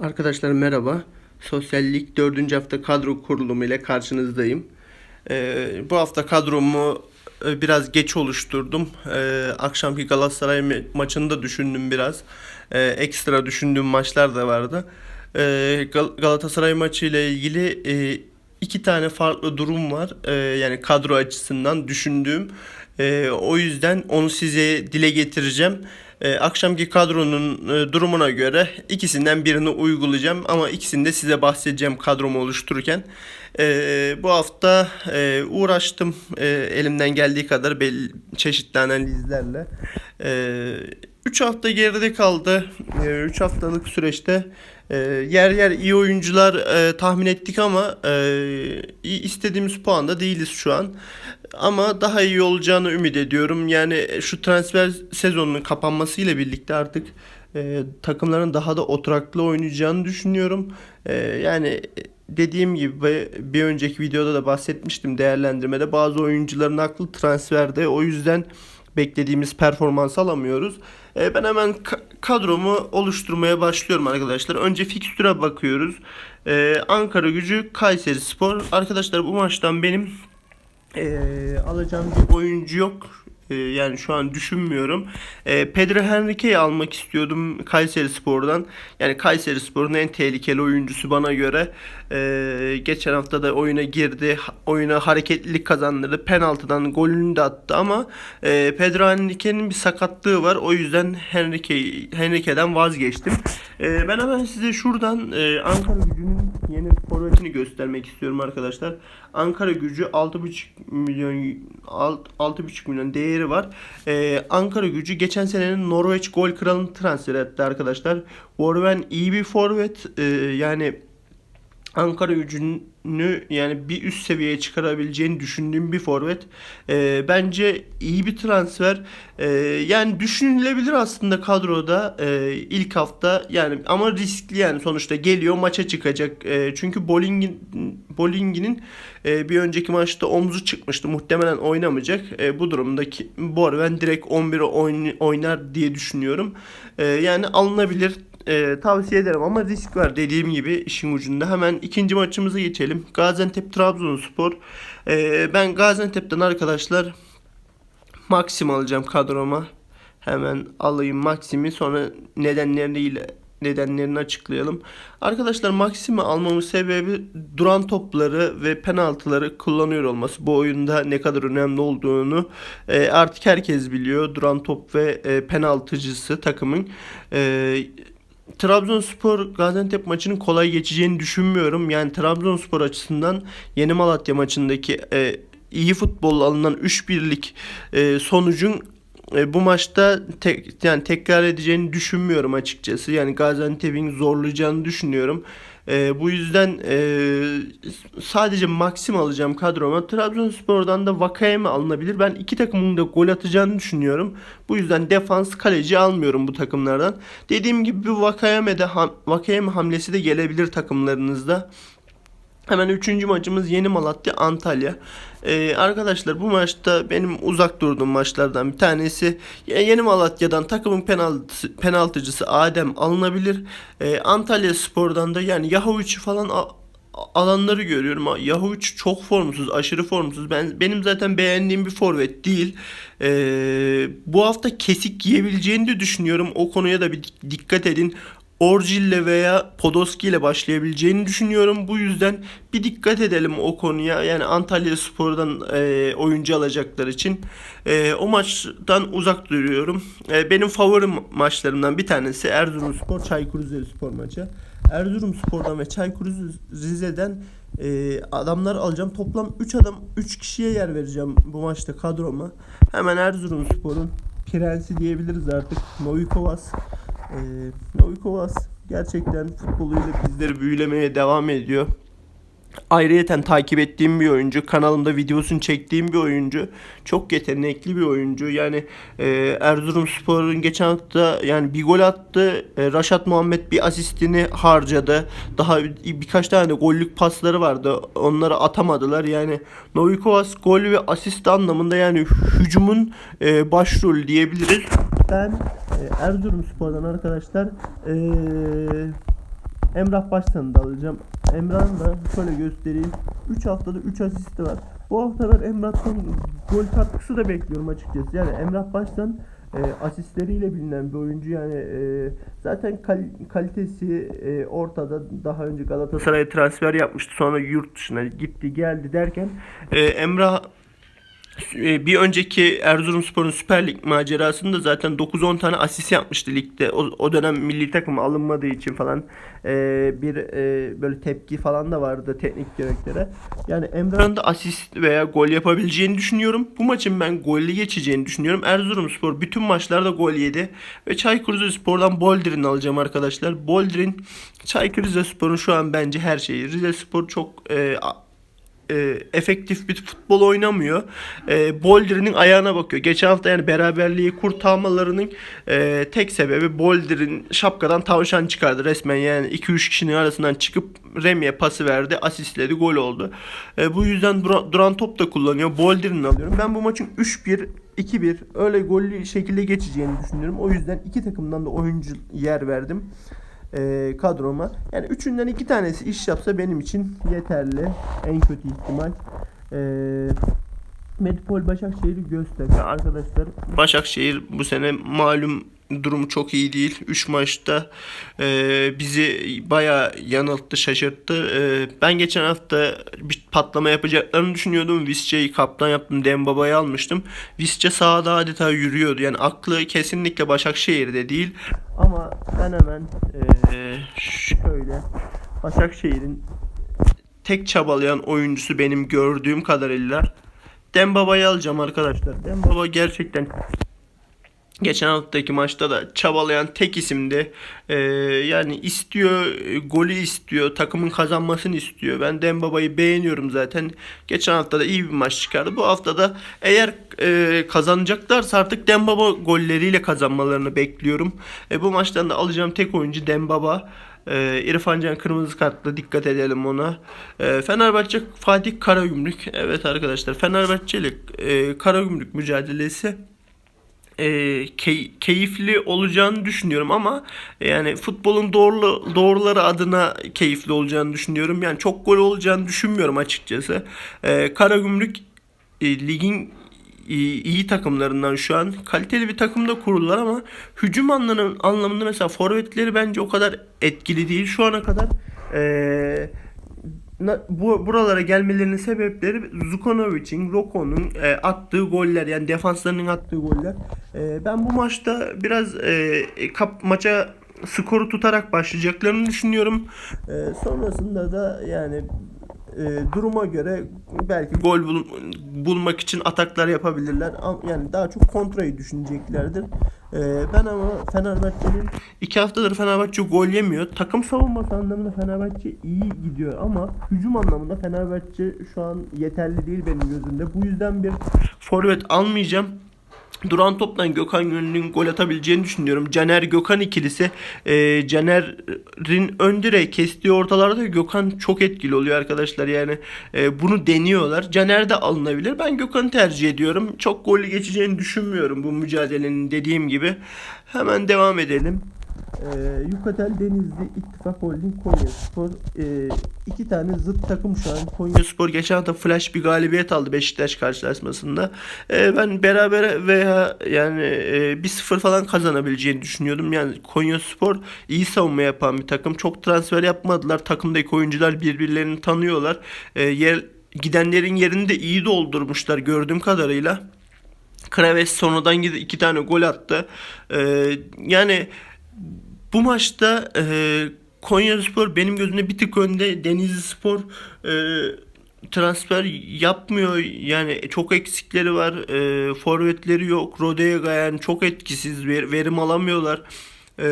Arkadaşlar merhaba. Sosyallik 4. hafta kadro kurulumu ile karşınızdayım. Ee, bu hafta kadromu e, biraz geç oluşturdum. Ee, akşamki Galatasaray ma- maçını da düşündüm biraz. Ee, ekstra düşündüğüm maçlar da vardı. Ee, Gal- Galatasaray maçı ile ilgili e, iki tane farklı durum var. Ee, yani kadro açısından düşündüğüm. Ee, o yüzden onu size dile getireceğim. Ee, akşamki kadronun e, durumuna göre ikisinden birini uygulayacağım ama ikisini de size bahsedeceğim kadromu oluştururken. Ee, bu hafta e, uğraştım e, elimden geldiği kadar belli, çeşitli analizlerle. 3 hafta geride kaldı. 3 haftalık süreçte e, yer yer iyi oyuncular e, tahmin ettik ama e, istediğimiz puanda değiliz şu an. Ama daha iyi olacağını ümit ediyorum. Yani şu transfer sezonunun kapanmasıyla birlikte artık e, takımların daha da oturaklı oynayacağını düşünüyorum. E, yani dediğim gibi bir önceki videoda da bahsetmiştim değerlendirmede bazı oyuncuların aklı transferde. O yüzden beklediğimiz performans alamıyoruz. E, ben hemen ka- kadromu oluşturmaya başlıyorum arkadaşlar. Önce fikstüre bakıyoruz. E, Ankara Gücü, Kayseri Spor. Arkadaşlar bu maçtan benim ee, alacağım bir oyuncu yok. Ee, yani şu an düşünmüyorum. Ee, Pedro Henrique'yi almak istiyordum Kayseri Spor'dan. Yani Kayseri Spor'un en tehlikeli oyuncusu bana göre. Ee, geçen hafta da oyuna girdi. Oyuna hareketlilik kazandırdı. Penaltıdan golünü de attı ama e, Pedro Henrique'nin bir sakatlığı var. O yüzden Henrique, Henrique'den vazgeçtim. Ee, ben hemen size şuradan e, Ankara Gücü'nün yeni forvetini göstermek istiyorum arkadaşlar. Ankara Gücü 6,5 milyon alt- 6,5 milyon değeri var. Ee, Ankara Gücü geçen senenin Norveç gol kralını transfer etti arkadaşlar. Orven iyi bir forvet. Ee, yani Ankara gücünü yani bir üst seviyeye çıkarabileceğini düşündüğüm bir forvet. Ee, bence iyi bir transfer. Ee, yani düşünülebilir aslında kadroda ee, ilk hafta yani ama riskli yani sonuçta geliyor maça çıkacak. Ee, çünkü Boling'in Bolingi'nin e, bir önceki maçta omzu çıkmıştı. Muhtemelen oynamayacak. E, bu durumdaki Borven direkt 11'e oyn- oynar diye düşünüyorum. E, yani alınabilir. E, tavsiye ederim ama risk var dediğim gibi işin ucunda. Hemen ikinci maçımıza geçelim. Gaziantep Trabzonspor. E, ben Gaziantep'ten arkadaşlar Maxim alacağım kadroma. Hemen alayım Maxim'i sonra nedenleriyle nedenlerini açıklayalım. Arkadaşlar Maxim'i almamın sebebi duran topları ve penaltıları kullanıyor olması. Bu oyunda ne kadar önemli olduğunu e, artık herkes biliyor. Duran top ve e, penaltıcısı takımın. E, Trabzonspor Gaziantep maçının kolay geçeceğini düşünmüyorum. Yani Trabzonspor açısından Yeni Malatya maçındaki e, iyi futbol alınan 3-1'lik e, sonucun e, bu maçta tek, yani tekrar edeceğini düşünmüyorum açıkçası. Yani Gaziantep'in zorlayacağını düşünüyorum. E, bu yüzden e, sadece Maxim alacağım kadroma. Trabzonspor'dan da Vakayeme alınabilir. Ben iki takımın da gol atacağını düşünüyorum. Bu yüzden defans kaleci almıyorum bu takımlardan. Dediğim gibi bir Vakayeme de ham, Vakayeme hamlesi de gelebilir takımlarınızda. Hemen üçüncü maçımız Yeni Malatya Antalya. Ee, arkadaşlar bu maçta benim uzak durduğum maçlardan bir tanesi Ya- Yeni Malatya'dan takımın penaltı, penaltıcısı Adem alınabilir. Ee, Antalya Spor'dan da yani Yahovic falan alanları görüyorum. Ha, Yahovic çok formsuz, aşırı formsuz. Ben benim zaten beğendiğim bir forvet değil. Ee, bu hafta kesik yiyebileceğini de düşünüyorum. O konuya da bir dik- dikkat edin. Orjil'le veya Podolski ile başlayabileceğini düşünüyorum. Bu yüzden bir dikkat edelim o konuya. Yani Antalya Spor'dan e, oyuncu alacaklar için. E, o maçtan uzak duruyorum. E, benim favori ma- maçlarımdan bir tanesi Erzurumspor Çaykur Rizespor maçı. Erzurumspor'dan ve Çaykur Rize'den e, adamlar alacağım. Toplam 3 adam 3 kişiye yer vereceğim bu maçta kadroma. Hemen Erzurumspor'un prensi diyebiliriz artık. Novikovas. Ee, Novikovas gerçekten futboluyla bizleri büyülemeye devam ediyor. Ayrıyeten takip ettiğim bir oyuncu. Kanalımda videosunu çektiğim bir oyuncu. Çok yetenekli bir oyuncu. Yani e, Erzurumspor'un geçen hafta yani bir gol attı. E, Raşat Muhammed bir asistini harcadı. Daha bir- birkaç tane gollük pasları vardı. Onları atamadılar. Yani Novikovas gol ve asist anlamında yani hücumun e, başrolü diyebiliriz. Ben e, Erzurumspor'dan arkadaşlar e, Emrah Baştan'ı da alacağım. Emrah'ın da şöyle göstereyim. 3 haftada 3 asisti var. Bu hafta Emrah'tan gol katkısı da bekliyorum açıkçası. Yani Emrah Baştan e, asistleriyle bilinen bir oyuncu yani e, zaten kal- kalitesi e, ortada daha önce Galatasaray'a transfer yapmıştı sonra yurt dışına gitti geldi derken e, Emrah bir önceki Erzurumspor'un Süper Lig macerasında zaten 9-10 tane asist yapmıştı ligde. O, o dönem milli takıma alınmadığı için falan e, bir e, böyle tepki falan da vardı teknik direktöre. Yani Emrah'ın da asist veya gol yapabileceğini düşünüyorum. Bu maçın ben gollü geçeceğini düşünüyorum. Erzurumspor bütün maçlarda gol yedi ve Çaykur Rizespor'dan Boldrin alacağım arkadaşlar. Boldrin Çaykur Rizespor'un şu an bence her şeyi. Rizespor çok e, e, efektif bir futbol oynamıyor. E, Boulder'in ayağına bakıyor. Geçen hafta yani beraberliği kurtarmalarının e, tek sebebi Boulder'in şapkadan tavşan çıkardı resmen. Yani 2-3 kişinin arasından çıkıp Remy'e pası verdi. Asistledi. Gol oldu. E, bu yüzden dura- duran top da kullanıyor. Boulder'in alıyorum. Ben bu maçın 3-1 2-1 öyle gollü şekilde geçeceğini düşünüyorum. O yüzden iki takımdan da oyuncu yer verdim e, kadroma. Yani üçünden iki tanesi iş yapsa benim için yeterli. En kötü ihtimal. E, Medipol Başakşehir'i Göztepe arkadaşlar. Başakşehir bu sene malum durumu çok iyi değil. 3 maçta e, bizi bayağı yanılttı, şaşırttı. E, ben geçen hafta bir patlama yapacaklarını düşünüyordum. Visca'yı kaptan yaptım. Dembaba'yı almıştım. Visca sahada adeta yürüyordu. Yani aklı kesinlikle Başakşehir'de değil. Ama ben hemen e, şöyle Başakşehir'in tek çabalayan oyuncusu benim gördüğüm kadarıyla Dembaba'yı alacağım arkadaşlar. Dembaba gerçekten Geçen haftaki maçta da çabalayan tek isimdi. Ee, yani istiyor, golü istiyor, takımın kazanmasını istiyor. Ben Dembaba'yı beğeniyorum zaten. Geçen hafta da iyi bir maç çıkardı. Bu hafta da eğer e, kazanacaklarsa artık Dembaba golleriyle kazanmalarını bekliyorum. E, bu maçtan da alacağım tek oyuncu Dembaba. E, İrfan Can kırmızı kartla dikkat edelim ona. E, Fenerbahçe Fatih Karagümrük. Evet arkadaşlar Fenerbahçe ile e, Karagümrük mücadelesi e, key- keyifli olacağını düşünüyorum ama yani futbolun doğru doğruları adına keyifli olacağını düşünüyorum. Yani çok gol olacağını düşünmüyorum açıkçası. E, Karagümrük e, ligin iyi, iyi takımlarından şu an kaliteli bir takımda kurdular ama hücum anlamında, anlamında mesela forvetleri bence o kadar etkili değil şu ana kadar. E, na- bu buralara gelmelerinin sebepleri Zukonovic'in, Roko'nun e, attığı goller yani defanslarının attığı goller. E, ben bu maçta biraz e, kap maça skoru tutarak başlayacaklarını düşünüyorum. E, sonrasında da yani e, duruma göre belki gol bul- bulmak için ataklar yapabilirler. Yani daha çok kontrayı düşüneceklerdir. E, ben ama Fenerbahçe'nin iki haftadır Fenerbahçe gol yemiyor. Takım savunması anlamında Fenerbahçe iyi gidiyor ama hücum anlamında Fenerbahçe şu an yeterli değil benim gözümde. Bu yüzden bir forvet almayacağım. Duran toptan Gökhan Gönül'ün gol atabileceğini düşünüyorum. Caner Gökhan ikilisi. E, Caner'in ön direği kestiği ortalarda Gökhan çok etkili oluyor arkadaşlar. Yani e, bunu deniyorlar. Caner de alınabilir. Ben Gökhan'ı tercih ediyorum. Çok gollü geçeceğini düşünmüyorum bu mücadelenin dediğim gibi. Hemen devam edelim. Ee, Yukatel Denizli İttifak Holding Konya Spor ee, iki tane zıt takım şu an. Konya Spor geçen hafta flash bir galibiyet aldı Beşiktaş karşılaşmasında. Ee, ben beraber veya yani e, 1-0 falan kazanabileceğini düşünüyordum. Yani Konya Spor iyi savunma yapan bir takım. Çok transfer yapmadılar. Takımdaki oyuncular birbirlerini tanıyorlar. Ee, yer, gidenlerin yerini de iyi doldurmuşlar gördüğüm kadarıyla. Kraves sonradan iki tane gol attı. Ee, yani bu maçta e, Konyaspor benim gözümde bir tık önde. Denizli Spor e, transfer yapmıyor. Yani çok eksikleri var. E, forvetleri yok. Rodega yani çok etkisiz. Ver, verim alamıyorlar. E,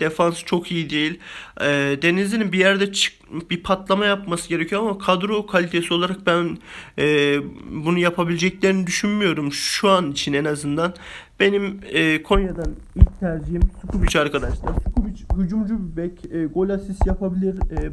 defans çok iyi değil. E, Denizli'nin bir yerde çık, bir patlama yapması gerekiyor ama kadro kalitesi olarak ben e, bunu yapabileceklerini düşünmüyorum. Şu an için en azından. Benim e, Konya'dan ilk tercihim Sukubic arkadaşlar. Sukubic hücumcu bir bek. E, gol asist yapabilir. E,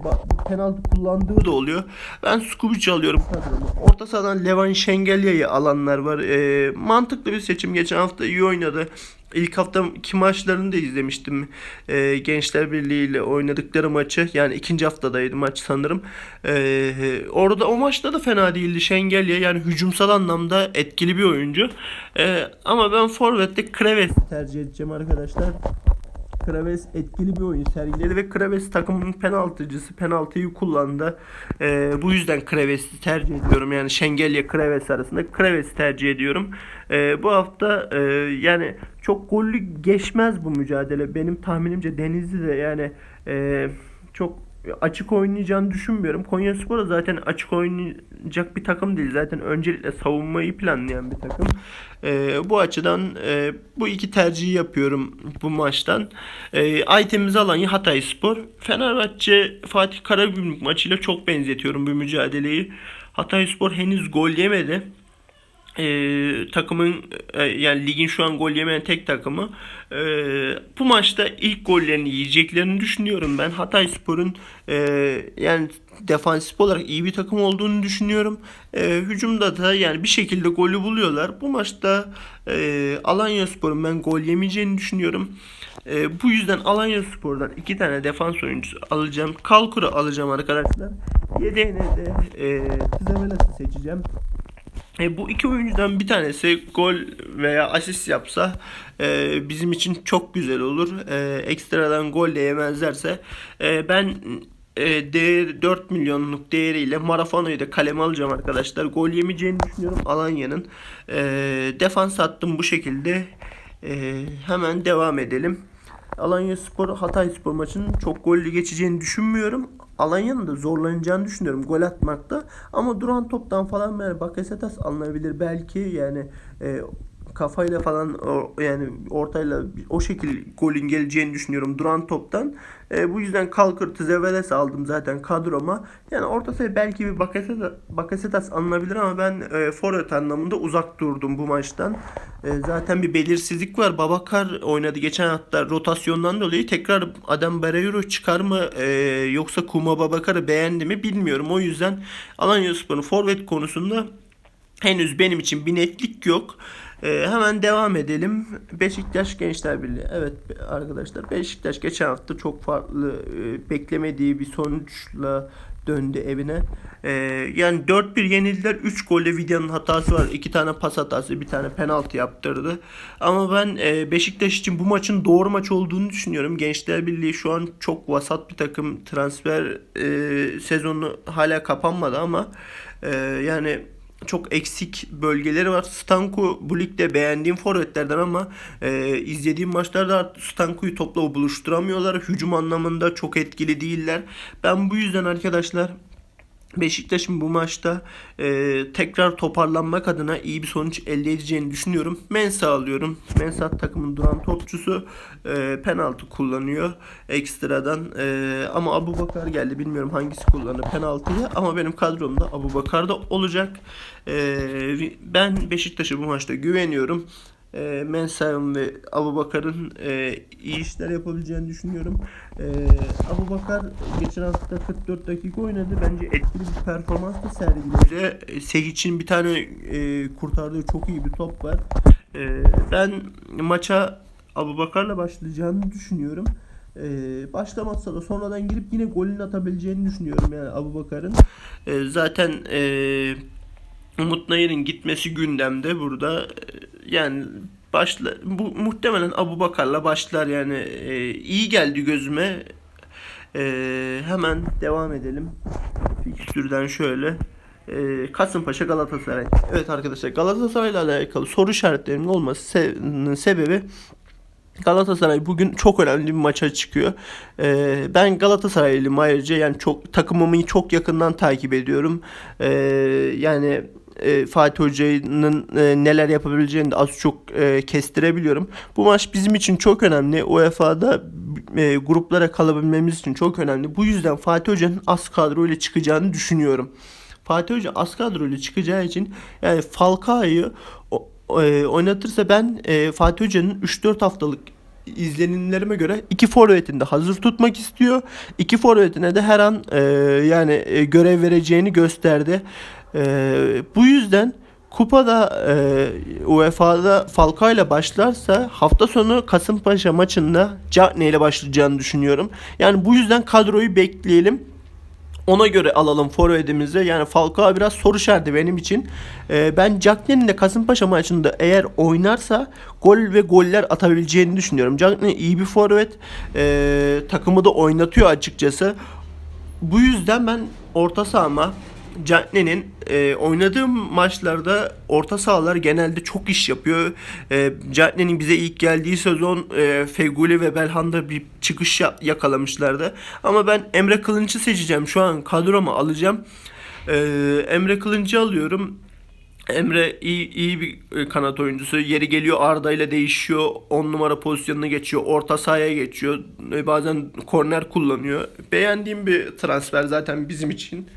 penaltı kullandığı da oluyor. Ben Sukubic alıyorum kadroma. Orta sahadan Levan Şengelya'yı alanlar var. E, mantıklı bir seçim. Geçen hafta iyi oynadı. İlk hafta iki maçlarını da izlemiştim. Ee, Gençler Birliği ile oynadıkları maçı. Yani ikinci haftadaydı maç sanırım. Ee, orada o maçta da fena değildi Şengelya. Yani hücumsal anlamda etkili bir oyuncu. Ee, ama ben Forvet'te Kreves tercih edeceğim arkadaşlar. Kraves etkili bir oyun sergiledi ve Kraves takımın penaltıcısı penaltıyı kullandı. Ee, bu yüzden Kraves'i tercih ediyorum. Yani Şengelya Kraves arasında Kraves'i tercih ediyorum. Ee, bu hafta e, yani çok gollü geçmez bu mücadele. Benim tahminimce Denizli de yani e, çok açık oynayacağını düşünmüyorum. Konyaspor da zaten açık oynayacak bir takım değil. Zaten öncelikle savunmayı planlayan bir takım. Ee, bu açıdan e, bu iki tercihi yapıyorum bu maçtan. Ee, itemimizi alan Hatayspor. Fenerbahçe Fatih Karagümrük maçıyla çok benzetiyorum bu mücadeleyi. Hatayspor henüz gol yemedi e, takımın e, yani ligin şu an gol yemeyen tek takımı. E, bu maçta ilk gollerini yiyeceklerini düşünüyorum ben. Hatayspor'un e, yani defansif olarak iyi bir takım olduğunu düşünüyorum. E, hücumda da yani bir şekilde golü buluyorlar. Bu maçta e, Alanyaspor'un ben gol yemeyeceğini düşünüyorum. E, bu yüzden Alanyaspor'dan iki tane defans oyuncusu alacağım. Kalkur'u alacağım arkadaşlar. Yedeğine de e, Pizavelas'ı seçeceğim. E, bu iki oyuncudan bir tanesi gol veya asist yapsa e, bizim için çok güzel olur. E, ekstradan gol de yemezlerse e, ben e, değer 4 milyonluk değeriyle Marafono'yu da kaleme alacağım arkadaşlar. Gol yemeyeceğini düşünüyorum Alanya'nın. E, defans attım bu şekilde. E, hemen devam edelim. Alanya Spor Hatay Spor maçının çok gollü geçeceğini düşünmüyorum. Alanya'nın da zorlanacağını düşünüyorum gol atmakta. Ama duran toptan falan yani Bakasetas alınabilir belki yani e, kafayla falan yani ortayla o şekil golün geleceğini düşünüyorum duran toptan. E, bu yüzden Kalkır Tzeveles aldım zaten kadroma. Yani orta seviye belki bir Bakasetas, Bakasetas alınabilir ama ben e, forvet anlamında uzak durdum bu maçtan. E, zaten bir belirsizlik var. Babakar oynadı geçen hafta rotasyondan dolayı tekrar Adam Barreiro çıkar mı e, yoksa Kuma Babakar'ı beğendi mi bilmiyorum. O yüzden Alanyaspor'un forvet konusunda henüz benim için bir netlik yok. Ee, hemen devam edelim. Beşiktaş Gençler Birliği. Evet arkadaşlar Beşiktaş geçen hafta çok farklı e, beklemediği bir sonuçla döndü evine. Ee, yani 4-1 yenildiler. 3 golle Vidya'nın hatası var. 2 tane pas hatası, bir tane penaltı yaptırdı. Ama ben e, Beşiktaş için bu maçın doğru maç olduğunu düşünüyorum. Gençler Birliği şu an çok vasat bir takım. Transfer e, sezonu hala kapanmadı ama e, yani çok eksik bölgeleri var. Stanku bu ligde beğendiğim forvetlerden ama e, izlediğim maçlarda Stanku'yu topla buluşturamıyorlar. Hücum anlamında çok etkili değiller. Ben bu yüzden arkadaşlar Beşiktaş'ın bu maçta e, tekrar toparlanmak adına iyi bir sonuç elde edeceğini düşünüyorum. Mensa alıyorum. Mensa takımın duran topçusu e, penaltı kullanıyor ekstradan. E, ama Abu Bakar geldi. Bilmiyorum hangisi kullanır penaltıyı ama benim kadromda Abu Bakar da olacak. E, ben Beşiktaş'a bu maçta güveniyorum e, Mensah'ın ve Abu Bakar'ın e, iyi işler yapabileceğini düşünüyorum. E, Abu Bakar geçen hafta 44 dakika oynadı. Bence etkili bir performans da sergiledi. E, Sehic'in bir tane e, kurtardığı çok iyi bir top var. E, ben maça Abu Bakar'la başlayacağını düşünüyorum. Ee, başlamazsa da sonradan girip yine golünü atabileceğini düşünüyorum yani Abu Bakar'ın. Ee, zaten e, Umut Nayır'ın gitmesi gündemde burada. Yani başla bu muhtemelen Abu Bakar'la başlar yani Ee, iyi geldi gözüme. Ee, hemen devam edelim. Fikstürden şöyle. Ee, Kasımpaşa Galatasaray. Evet arkadaşlar Galatasaray'la alakalı soru işaretlerimin olması se- sebebi Galatasaray bugün çok önemli bir maça çıkıyor. Ee, ben Galatasaraylıyım ayrıca yani çok takımımı çok yakından takip ediyorum. Ee, yani e, Fatih Hoca'nın e, neler yapabileceğini de az çok e, kestirebiliyorum. Bu maç bizim için çok önemli. UEFA'da e, gruplara kalabilmemiz için çok önemli. Bu yüzden Fatih Hoca'nın az kadroyla çıkacağını düşünüyorum. Fatih Hoca az kadroyla çıkacağı için yani Falcao'yu e, oynatırsa ben e, Fatih Hoca'nın 3-4 haftalık izlenimlerime göre iki forvetini de hazır tutmak istiyor. İki forvetine de her an e, yani e, görev vereceğini gösterdi. E, bu yüzden kupada e, UEFA'da Falcao ile başlarsa hafta sonu Kasımpaşa maçında Cagney ile başlayacağını düşünüyorum. Yani bu yüzden kadroyu bekleyelim. Ona göre alalım forvetimizi. Yani Falcao biraz soru işareti benim için. Ee, ben Cagney'in de Kasımpaşa maçında eğer oynarsa gol ve goller atabileceğini düşünüyorum. Cagney iyi bir forvet. Ee, takımı da oynatıyor açıkçası. Bu yüzden ben orta sahama Cagney'in e, oynadığım maçlarda orta sahalar genelde çok iş yapıyor. E, Cagney'in bize ilk geldiği sezon e, Feguli ve Belhanda bir çıkış ya- yakalamışlardı. Ama ben Emre Kılınç'ı seçeceğim. Şu an kadroma alacağım. E, Emre Kılınç'ı alıyorum. Emre iyi, iyi bir e, kanat oyuncusu. Yeri geliyor Arda ile değişiyor. 10 numara pozisyonuna geçiyor. Orta sahaya geçiyor. E, Bazen korner kullanıyor. Beğendiğim bir transfer zaten bizim için.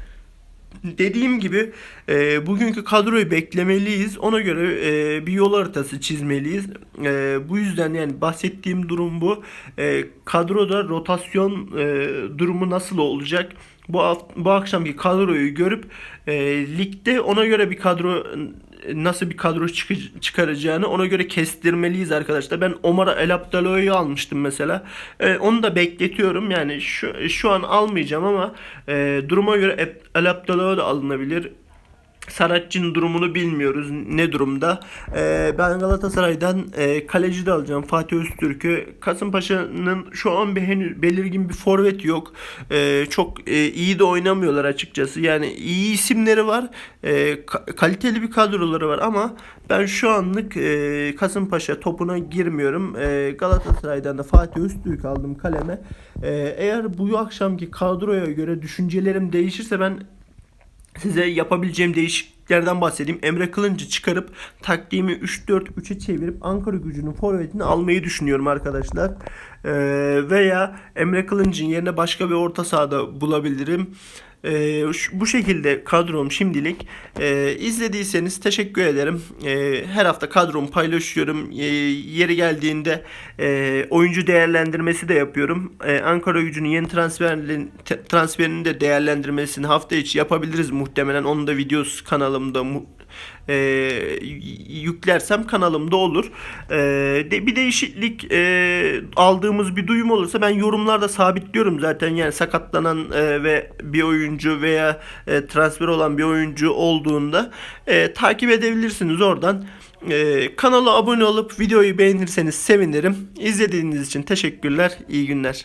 Dediğim gibi e, bugünkü kadroyu beklemeliyiz. Ona göre e, bir yol haritası çizmeliyiz. E, bu yüzden yani bahsettiğim durum bu. E, kadroda rotasyon e, durumu nasıl olacak? Bu bu akşamki kadroyu görüp e, ligde ona göre bir kadro nasıl bir kadro çıkaracağını ona göre kestirmeliyiz arkadaşlar. Ben Omar El Abdalo'yu almıştım mesela. E, onu da bekletiyorum. Yani şu şu an almayacağım ama e, duruma göre El Abdalo da alınabilir. Saratçı'nın durumunu bilmiyoruz. Ne durumda? Ee, ben Galatasaray'dan e, kaleci de alacağım. Fatih Öztürk'ü. Kasımpaşa'nın şu an bir henüz belirgin bir forvet yok. Ee, çok e, iyi de oynamıyorlar açıkçası. Yani iyi isimleri var. E, ka- kaliteli bir kadroları var ama ben şu anlık e, Kasımpaşa topuna girmiyorum. E, Galatasaray'dan da Fatih Öztürk aldım kaleme. E, eğer bu akşamki kadroya göre düşüncelerim değişirse ben size yapabileceğim değişikliklerden bahsedeyim. Emre Kılınç'ı çıkarıp taktiğimi 3-4-3'e çevirip Ankara gücünün forvetini almayı düşünüyorum arkadaşlar. Ee, veya Emre Kılınç'ın yerine başka bir orta sahada bulabilirim. Şu- bu şekilde kadrom şimdilik. Ee, izlediyseniz teşekkür ederim. Ee, her hafta kadromu paylaşıyorum. Ee, yeri geldiğinde e, oyuncu değerlendirmesi de yapıyorum. Ee, Ankara gücünün yeni transferlerin, transferinin de değerlendirmesini hafta içi yapabiliriz muhtemelen. Onun da videosu kanalımda mu- e, yüklersem kanalımda olur. E, de, bir değişiklik e, aldığımız bir duyum olursa ben yorumlarda sabitliyorum zaten yani sakatlanan e, ve bir oyuncu veya e, transfer olan bir oyuncu olduğunda e, takip edebilirsiniz oradan. E, kanala abone olup videoyu beğenirseniz sevinirim. İzlediğiniz için teşekkürler. İyi günler.